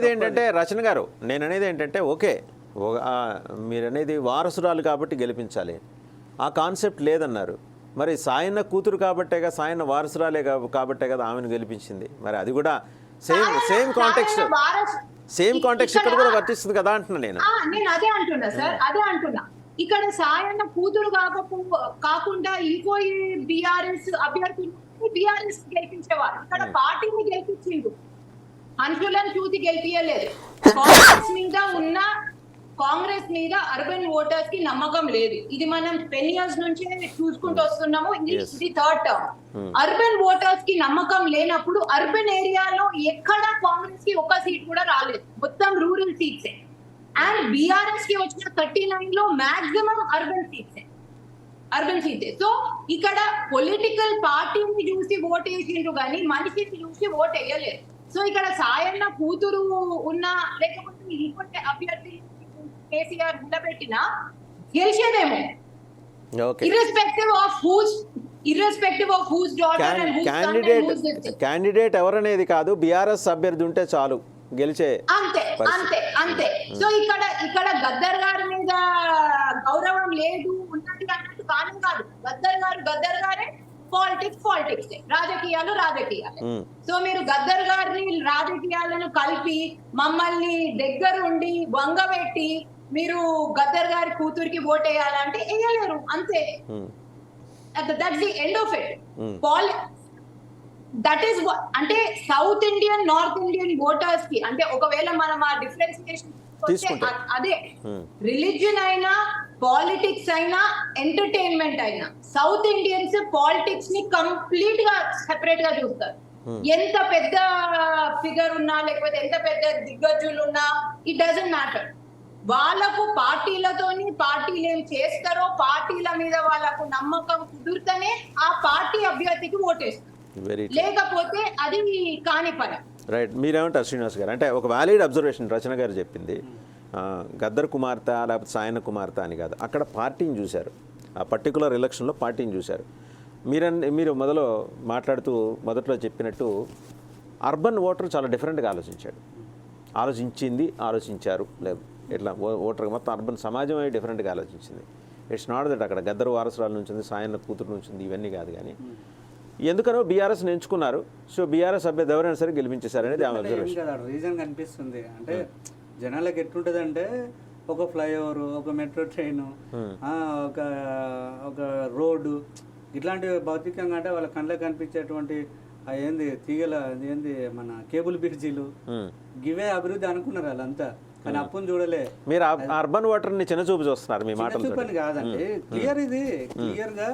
అనేది ఏంటంటే రచన గారు నేను అనేది ఏంటంటే ఓకే మీరు అనేది వారసురాలు కాబట్టి గెలిపించాలి. ఆ కాన్సెప్ట్ లేదన్నారు. మరి సాయన్న కూతురు కాబట్టే సాయన్న వారసురాలే కాబ- కాబట్టే కదా ఆమెను గెలిపించింది. మరి అది కూడా సేమ్ సేమ్ కాంటెక్స్ట్. వారసు- సేమ్ కాంటెక్స్ట్ ఇక్కడ కూడా వర్తిస్తుంది కదా అంటున్నా నేను. ఆ, నేను అదే అంటున్నా సార్. అదే అంటున్నా. ఇక్కడ సాయన్న కూతురు కాకపో కాకుండా ఇంకో బిఆర్ఎస్ అభ్యర్థులు బిఆర్ఎస్ గెలిపించేవారు. ఇక్కడ పార్టీని గెలిపించిండు మనుషులను చూసి గెలిపించలేదు కాంగ్రెస్ మీద ఉన్న కాంగ్రెస్ మీద అర్బన్ ఓటర్స్కి నమ్మకం లేదు. ఇది మనం టెన్ ఇయర్స్ నుంచి చూసుకుంటూ వస్తున్నాము. ఇది థర్డ్ టర్మ్. అర్బన్ ఓటర్స్కి నమ్మకం లేనప్పుడు అర్బన్ ఏరియాలో ఎక్కడ కాంగ్రెస్కి ఒక సీట్ కూడా రాలేదు. మొత్తం రూరల్ సీట్సే. అండ్ బీఆర్ఎస్కి వచ్చిన థర్టీ నైన్లో మాక్సిమం అర్బన్ సీట్సే. అర్బన్ సీట్సే. సో ఇక్కడ పొలిటికల్ పార్టీని చూసి ఓట్ వేసిండ్రు కానీ మనిషిని చూసి ఓట్ వేయలేదు సో ఇక్కడ సాయన్న కూతురు ఉన్న లేకపోతే ఇంకొంటే అభ్యర్థి కేసీఆర్ నిలబెట్టినా గెలిచేదేమో. whose son and క్యాండిడేట్ ఎవరనేది కాదు బీఆర్ఎస్ అభ్యర్థి ఉంటే చాలు గెలిచే అంతే. అంతే అంతే. సో ఇక్కడ ఇక్కడ గద్దర్ గారి మీద గౌరవం లేదు ఉన్నది అన్నట్టు కాదు కాదు. గద్దర్ గారు గద్దర్ పాలిటిక్స్ పాలిటిక్స్ రాజకీయాలు రాజకీయాలు. సో మీరు గద్దర్ గారిని రాజకీయాలను కలిపి మమ్మల్ని దగ్గరుండి వంగబెట్టి మీరు గద్దర్ గారి కూతురికి ఓటేయాలంటే వేయలేరు అంతే. That's the end of it. పాలి దట్ ఈస్ అంటే సౌత్ ఇండియన్ నార్త్ ఇండియన్ ఓటర్స్కి అంటే ఒకవేళ మనం ఆ డిఫరెన్సియేషన్ అదే. రిలీజియన్ అయినా పాలిటిక్స్ అయినా ఎంటర్టైన్మెంట్ అయినా సౌత్ ఇండియన్స్ పాలిటిక్స్ని కంప్లీట్గా సెపరేట్గా చూస్తారు ఎంత పెద్ద ఫిగర్ ఉన్నా లేకపోతే ఎంత పెద్ద దిగ్గజులు ఉన్నా ఇట్ డజంట్ మ్యాటర్ వాళ్ళకు పార్టీలతోని పార్టీలు ఏం చేస్తారో పార్టీల మీద వాళ్ళకు నమ్మకం కుదిరితేనే ఆ పార్టీ అభ్యర్థికి ఓటేస్తారు. లేకపోతే అది కాని పని. రైట్ మీరేమంటారు శ్రీనివాస్ గారు? అంటే ఒక వ్యాలిడ్ అబ్జర్వేషన్ రచన గారు చెప్పింది. గద్దర్ కుమార్తె లేకపోతే సాయన కుమార్తె అని కాదు. అక్కడ పార్టీని చూశారు. ఆ పర్టికులర్ ఎలక్షన్లో పార్టీని చూశారు. మీరన్నీ మీరు మొదలు మాట్లాడుతూ మొదట్లో చెప్పినట్టు అర్బన్ ఓటర్ చాలా డిఫరెంట్గా ఆలోచించాడు. ఆలోచించింది ఆలోచించారు. లేదు ఇట్లా ఓటర్ మొత్తం అర్బన్ సమాజం సమాజమే డిఫరెంట్గా ఆలోచించింది. ఇట్స్ నాట్ దట్ అక్కడ గద్దరు వారసురాల నుంచి ఉంది సాయన్న కూతురు నుంచింది ఇవన్నీ కాదు కానీ ఎందుకనో బీఆర్ఎస్ ఎంచుకున్నారు. సో బీఆర్ఎస్ అభ్యర్థి ఎవరైనా సరే గెలిపించేశారు అనేది ఆమె అబ్జర్వేషన్ రీజన్ కనిపిస్తుంది. అంటే జనాలకు ఎట్లుంటది అంటే ఒక ఫ్లైఓవర్ ఒక మెట్రో ట్రైన్ ఒక ఒక రోడ్డు ఇట్లాంటివి భౌతికంగా అంటే వాళ్ళ కళ్ళకి కనిపించేటువంటి ఏంది తీగల ఏంది మన కేబుల్ బ్రిడ్జీలు. గివే అభివృద్ధి అనుకున్నారు వాళ్ళంతా. కానీ అప్పుని చూడలే. మీరు అర్బన్ ఓటర్ని చిన్న చూపు చూస్తున్నారు మీ పని కాదండి. క్లియర్ ఇది. క్లియర్గా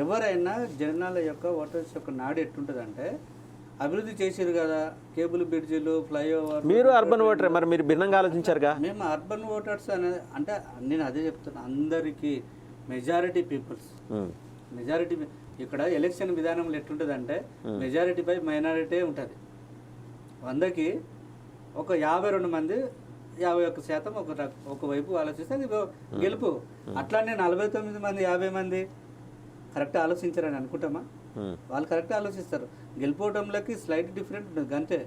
ఎవరైనా జనాల యొక్క ఓటర్స్ యొక్క నాడు ఎట్టుంటదంటే అభివృద్ధి చేసిరు కదా కేబుల్ బ్రిడ్జిలు ఫ్లైఓవర్. మీరు అర్బన్ ఓటర్ మరి మీరు భిన్నంగా ఆలోచించారుగా? మేము అర్బన్ ఓటర్స్ అనేది అంటే నేను అదే చెప్తున్నా అందరికీ మెజారిటీ పీపుల్స్. మెజారిటీ ఇక్కడ ఎలక్షన్ విధానంలో ఎట్లుంటుందంటే మెజారిటీ పై మైనారిటీ ఉంటుంది. వందకి ఒక యాభై రెండు మంది యాభై ఒక్క శాతం ఒక ఒకవైపు ఆలోచిస్తే గెలుపు. అట్లానే నలభై తొమ్మిది మంది యాభై మంది కరెక్ట్ ఆలోచించారని అనుకుంటామా. వాళ్ళు కరెక్ట్ ఆలోచిస్తారు గెలిపోవడంలోకి స్లైట్ డిఫరెంట్ ఉంటుంది అంతే.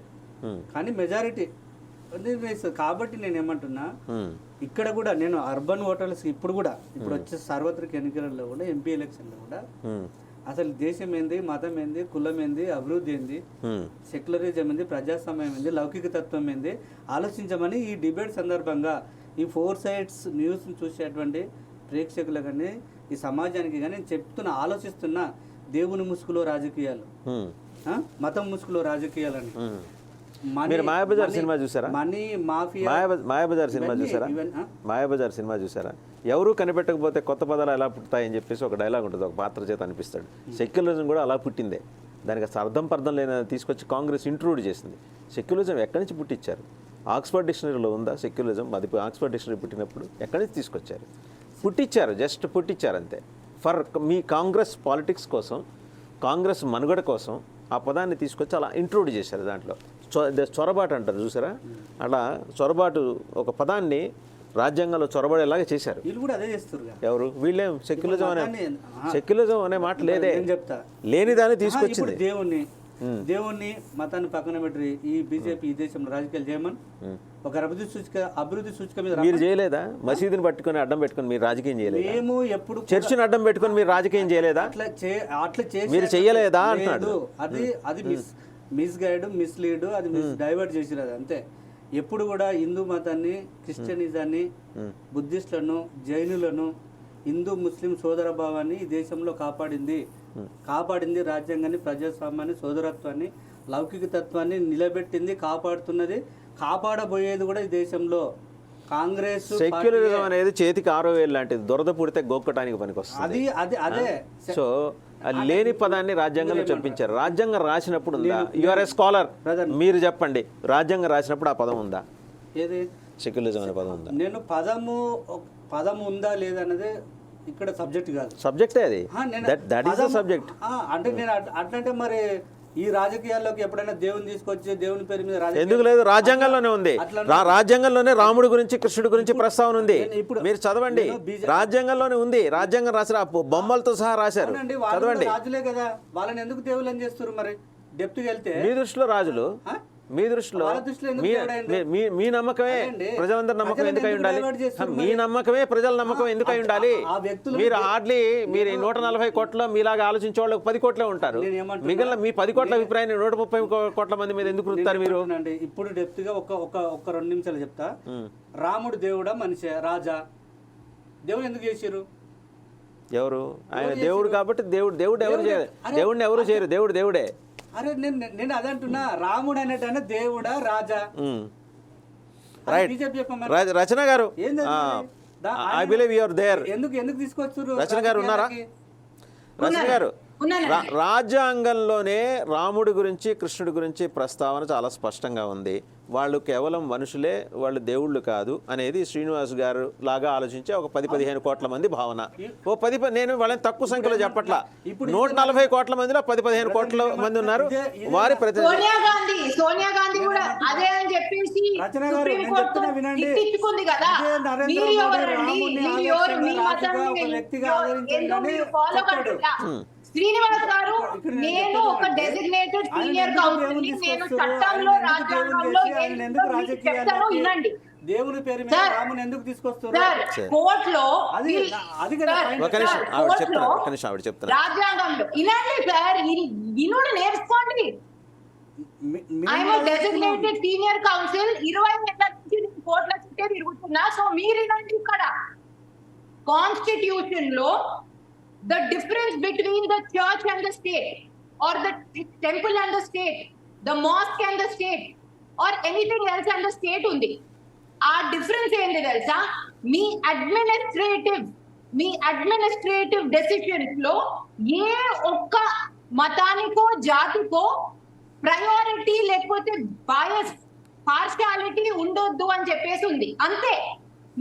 కానీ మెజారిటీ కాబట్టి నేను ఏమంటున్నా. ఇక్కడ కూడా నేను అర్బన్ ఓటర్స్ ఇప్పుడు కూడా ఇప్పుడు వచ్చే సార్వత్రిక ఎన్నికలలో కూడా ఎంపీ ఎలక్షన్లో కూడా. అసలు దేశం ఏంది మతం ఏంది కులం ఏంది అభివృద్ధి ఏంది. సెక్యులరిజం ఏంది ప్రజాస్వామ్యం ఏంది లౌకిక తత్వం ఏంది ఆలోచించమని ఈ డిబేట్ సందర్భంగా ఈ ఫోర్ సైడ్స్ న్యూస్ చూసేటువంటి ప్రేక్షకులకు కానీ ఈ సమాజానికి కానీ నేను చెప్తున్నా ఆలోచిస్తున్నా దేవుని ముసుగులో రాజకీయాలు? మతం ముసుగులో రాజకీయాలని. మనీ- మీరు మాయాబజార్ సినిమా చూసారా? మనీ మాఫియా మాయాబ- మాయాబజార్ సినిమా చూసారా? మాయాబజార్ సినిమా చూసారా? ఎవరు కనిపెట్టకపోతే కొత్త పదాలు ఎలా పుడతాయని చెప్పేసి ఒక డైలాగ్ ఉంటుంది ఒక పాత్ర చేత అనిపిస్తాడు. సెక్యులరిజం కూడా అలా పుట్టిందే. దానికి అసలు అర్థం పర్థం లేని తీసుకొచ్చి కాంగ్రెస్ ఇంట్రూడ్ చేసింది. సెక్యులరిజం ఎక్కడి నుంచి పుట్టించారు ఆక్స్ఫర్డ్ డిక్షనరీలో ఉందా సెక్యులరిజం? అది ఆక్స్ఫర్డ్ డిక్షనరీ పుట్టినప్పుడు ఎక్కడి నుంచి తీసుకొచ్చారు? పుట్టించారు జస్ట్ పుట్టించారు అంతే. ఫర్ మీ కాంగ్రెస్ పాలిటిక్స్ కోసం కాంగ్రెస్ మనుగడ కోసం ఆ పదాన్ని తీసుకొచ్చి అలా ఇంట్రూడ్ చేశారు దాంట్లో. చొరబాటు అంటారు చూసారా? అలా చొరబాటు ఒక పదాన్ని రాజ్యాంగంలో చొరబడేలాగా చేశారు. ఎవరు? వీళ్ళేం సెక్యులరిజం అనే. సెక్యులరిజం అనే మాట లేదే. నేను చెప్తా. లేని దాన్ని ఇప్పుడు తీసుకొచ్చింది. దేవుణ్ణి దేవుణ్ణి మతాన్ని పక్కన పెట్టి ఈ బీజేపీ ఈ దేశంలో రాజకీయాలు చేయమని ఒక అభివృద్ధి సూచిక అభివృద్ధి సూచిక మీద మీరు చేయలేదా? మసీదుని పట్టుకొని అడ్డం పెట్టుకొని మీరు రాజకీయం చేయలేదా? మేము ఎప్పుడు చర్చిని అడ్డం పెట్టుకొని మీరు రాజకీయం చేయలేదా? అట్లా చే అట్లా చేసే మీరు చెయ్యలేదా అంటున్నాడు. అది అది మిస్ మిస్ గైడ్ మిస్లీడ్ అది మిస్ డైవర్ట్ చేసిరు అది అంతే. ఎప్పుడు కూడా హిందూ మతాన్ని క్రిస్టియనిజాన్ని బుద్ధిస్టులను జైనులను హిందూ ముస్లిం సోదర భావాన్ని ఈ దేశంలో కాపాడింది. కాపాడింది రాజ్యాంగాన్ని ప్రజాస్వామ్యాన్ని సోదరత్వాన్ని లౌకిక తత్వాన్ని నిలబెట్టింది కాపాడుతున్నది కాపాడబోయేది కూడా ఈ దేశంలో. కాంగ్రెస్ సెక్యులరిజం అనేది చేతికి ఆరో వేలు లాంటిది. దురద పుడితే గోక్కటానికి పనికొస్తుంది. అది అది అదే. సో లేని పదాన్ని రాజ్యాంగంలో చెప్పించారు రాజ్యాంగం రాసినప్పుడు ఉందా? Your a scholar. మీరు చెప్పండి. రాజ్యాంగం రాసినప్పుడు ఆ పదం ఉందా? ఏది? సెక్యులరిజం అనే పదం ఉందా? నేను పదము పదము ఉందా లేదా అనేది ఇక్కడ సబ్జెక్ట్ కాదు. సబ్జెక్టే అది. దట్ ఈస్ సబ్జెక్ట్ అంటే నేను అట్- అట్లంటే మరి ఈ రాజకీయాల్లోకి ఎప్పుడైనా దేవుని తీసుకొచ్చి దేవుని పేరు మీద ఎందుకు లేదు? రాజ్యాంగంలోనే ఉంది. రాజ్యాంగంలోనే రాముడి గురించి కృష్ణుడి గురించి ప్రస్తావన ఉంది. ఇప్పుడు- మీరు చదవండి. రాజ్యాంగంలోనే ఉంది. రాజ్యాంగం రాసిన బొమ్మలతో సహా రాశారు. చదవండి. రాజులే కదా. వాళ్ళని ఎందుకు దేవుళ్ళు అని చేస్తారు మరి డెప్త్కి వెళ్తే మీ దృష్టిలో రాజులు? మీ దృష్టిలో వాళ్ళ మీ నమ్మకమే. ప్రజలందరి నమ్మకం ఎందుకు ఉండాలి? మీ నమ్మకమే ప్రజల నమ్మకం ఎందుకు ఉండాలి? మీరు హార్డ్లీ మీరు నూట నలభై కోట్ల మీలాగా ఆలోచించే వాళ్ళకి పది కోట్లే ఉంటారు? మిగిలిన మీ పది కోట్ల అభిప్రాయాన్ని నూట ముప్పై కోట్ల మంది మీద ఎందుకు రుస్తారు మీరు? ఇప్పుడు డెప్త్గా ఒక ఒక ఒక రెండు నిమిషాలు చెప్తా. రాముడు దేవుడా మనిషి రాజా? దేవుడు ఎందుకు చేసిరు ఎవరు? ఆయన దేవుడు కాబట్టి దేవుడు దేవుడు ఎవరు చేయరు? దేవుడిని ఎవరు చేయరు? దేవుడు దేవుడే. అరే నేను నేను అదే అంటున్నా. రాముడు అనేటన్న దేవుడా రాజా? రైట్ రచన గారు. ఐ బిలీవ్ యువర్ దేర్ ఎందుకు ఎందుకు తీసుకొచ్చారు రచన గారు ఉన్నారా? రచన గారు. రాజ్యాంగంలోనే రాముడి గురించి కృష్ణుడి గురించి ప్రస్తావన చాలా స్పష్టంగా ఉంది. వాళ్ళు కేవలం మనుషులే వాళ్ళు దేవుళ్ళు కాదు అనేది శ్రీనివాస్ గారు లాగా ఆలోచించే ఒక పది పదిహేను కోట్ల మంది భావన. ఓ పది నేను వాళ్ళని తక్కువ సంఖ్యలో చెప్పట్లా. ఇప్పుడు నూట నలభై కోట్ల మందిలో పది పదిహేను కోట్ల మంది ఉన్నారు. వారి ప్రతి సోనియా గాంధీ సోనియా గాంధీ కూడా అదే అని చెప్పేసి రచన గారు, సుప్రీం నేను కోర్టు చెప్తున్నా వినండి. తిట్టించుకుంది కదా. శ్రీనివాస్ గారు నేను ఒక డెసిగ్నేటెడ్ సీనియర్ కౌన్సిల్ నేను? చట్టంలో రాజ్యాంగంలో చెప్తాను వినండి. దేవుని పేరు మీద సార్, రాముని ఎందుకు తీసుకొస్తారు సార్ కోర్టులో అది. ఒక నిమిషం ఆవిడ కోర్టులో ఒక నిమిషం ఆవిడ రాజ్యాంగంలో వినండి సార్ విని- వినుడు నేర్చుకోండి. ఐఎమ్ డెసిగ్నేటెడ్ సీనియర్ కౌన్సిల్ ఇరవై ఏళ్ళ నుంచి నేను కోట్ల చుట్టే తిరుగుతున్నా. సో మీరు వినండి ఇక్కడ. కాన్స్టిట్యూషన్లో the difference between the church and the state or the temple and the state the mosque and the state or anything else and the state ఉంది ఆ డిఫరెన్స్ ఏంటి తెలుసా? మీ అడ్మినిస్ట్రేటివ్ మీ అడ్మినిస్ట్రేటివ్ డెసిషన్స్లో ఏ ఒక్క మతానికో జాతికో ప్రయారిటీ లేకపోతే బయస్ పార్షాలిటీ ఉండొద్దు అని చెప్పేసి ఉంది. అంతే.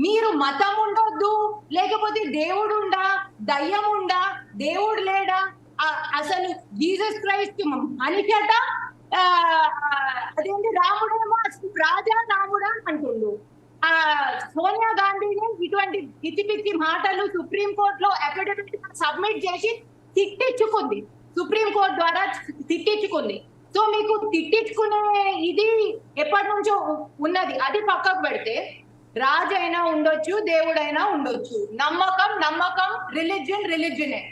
మీరు మతం ఉండొద్దు లేకపోతే దేవుడు ఉండా దయ్యం ఉండా దేవుడు లేడా? అసలు జీసస్ క్రైస్ట్ మనిషట అదేంటి రాముడేమో అసలు రాజా రాముడా అంటుండు. ఆ సోనియా గాంధీని ఇటువంటి పిచ్చి పిచ్చి మాటలు సుప్రీం కోర్టులో అఫిడవిట్ సబ్మిట్ చేసి తిట్టించుకుంది. సుప్రీం కోర్టు ద్వారా తిట్టించుకుంది. సో మీకు తిట్టించుకునే ఇది ఎప్పటి నుంచో ఉన్నది. అది పక్కకు పెడితే రాజు అయినా ఉండొచ్చు దేవుడైనా ఉండొచ్చు. నమ్మకం నమ్మకం రిలీజియన్ రిలీజియనే.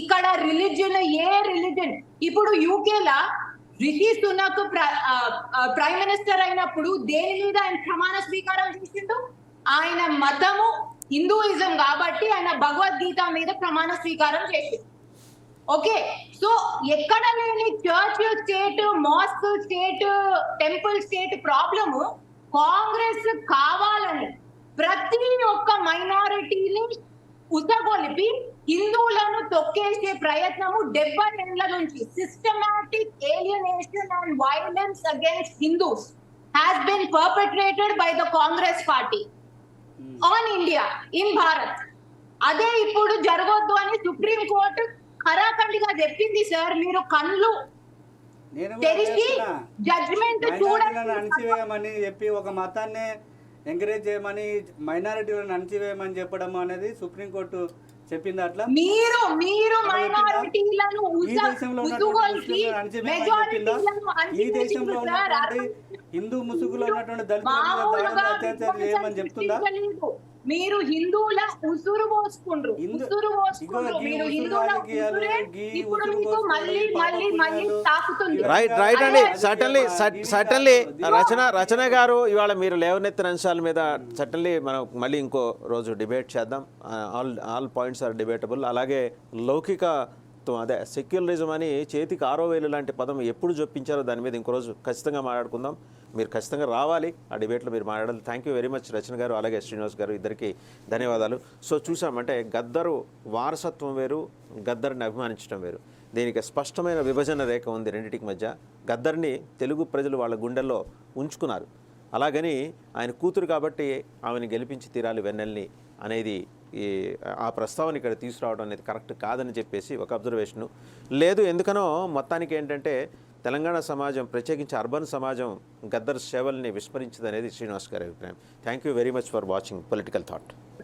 ఇక్కడ రిలీజియన్ ఏ రిలీజియన్? ఇప్పుడు యూకేలా రిషి సునక్ ప్రైమ్ మినిస్టర్ అయినప్పుడు దేని మీద ఆయన ప్రమాణ స్వీకారం చేసిండు? ఆయన మతము హిందూయిజం కాబట్టి ఆయన భగవద్గీత మీద ప్రమాణ స్వీకారం చేసిండు. ఓకే? సో ఎక్కడ లేని church state mosque state temple state problem Congress కావాలని ప్రతి ఒక్క మైనారిటీని ఉసగొలిపి హిందువులను తొక్కేసే ప్రయత్నము డెబ్బై ఏళ్ళ నుంచి systematic alienation and violence against Hindus has been perpetrated by the Congress party on India in Bharat అదే ఇప్పుడు జరగొద్దు అని సుప్రీం కోర్టు ఖరాఖండిగా చెప్పింది సార్ మీరు కళ్ళు జడ్జిమెంట్ అణచివేయమని చెప్పి ఒక మతాన్ని ఎంకరేజ్ చేయమని మైనారిటీలను అణచివేయమని చెప్పడం అనేది సుప్రీంకోర్టు చెప్పింది అట్లా. మీరు మీరు? మైనారిటీలను ఈ దేశంలో? ఈ దేశంలో ఉన్నటువంటి హిందూ ముసుగులో ఉన్నటువంటి దళితుల మీద అత్యాచారం చేయమని చెప్తుందా? మీరు హిందువుల ఉసురు పోసుకుండ్రు. ఉసురు పోసుకుండ్రు. మీరు హిందువుల ఉసురే ఇప్పుడు మీకు మళ్ళీ మళ్ళీ మళ్ళీ తాకుతుంది. రైట్ రైట్ అండి. సటన్లీ సటన్లీ రచన రచన గారు ఇవాళ మీరు లేవనెత్తిన అంశాల మీద సటన్లీ మనం మళ్ళీ ఇంకో రోజు డిబేట్ చేద్దాం. All all points are debatable అలాగే లౌకికత్వం అదే సెక్యులరిజం అని చేతికి ఆరో వేలు లాంటి పదం ఎప్పుడు జొప్పించారో దాని మీద ఇంకో రోజు ఖచ్చితంగా మాట్లాడుకుందాం. మీరు ఖచ్చితంగా రావాలి. ఆ డిబేట్లో మీరు మాట్లాడాలి. Thank you very much Rachana గారు అలాగే శ్రీనివాస్ గారు ఇద్దరికి ధన్యవాదాలు. సో చూసామంటే గద్దరు వారసత్వం వేరు గద్దరిని అభిమానించడం వేరు. దీనికి స్పష్టమైన విభజన రేఖ ఉంది రెండింటికి మధ్య. గద్దర్ని తెలుగు ప్రజలు వాళ్ళ గుండెల్లో ఉంచుకున్నారు. అలాగని ఆయన కూతురు కాబట్టి ఆమెను గెలిపించి తీరాలి వెన్నెల్ని అనేది ఈ ఆ ప్రస్తావన ఇక్కడ తీసుకురావడం అనేది కరెక్ట్ కాదని చెప్పేసి ఒక అబ్జర్వేషను. లేదు ఎందుకనో మొత్తానికి ఏంటంటే తెలంగాణ సమాజం ప్రత్యేకించి అర్బన్ సమాజం గద్దర్ సేవల్ని విస్మరించదనేది శ్రీనివాస్ గారి అభిప్రాయం. Thank you very much for watching political thought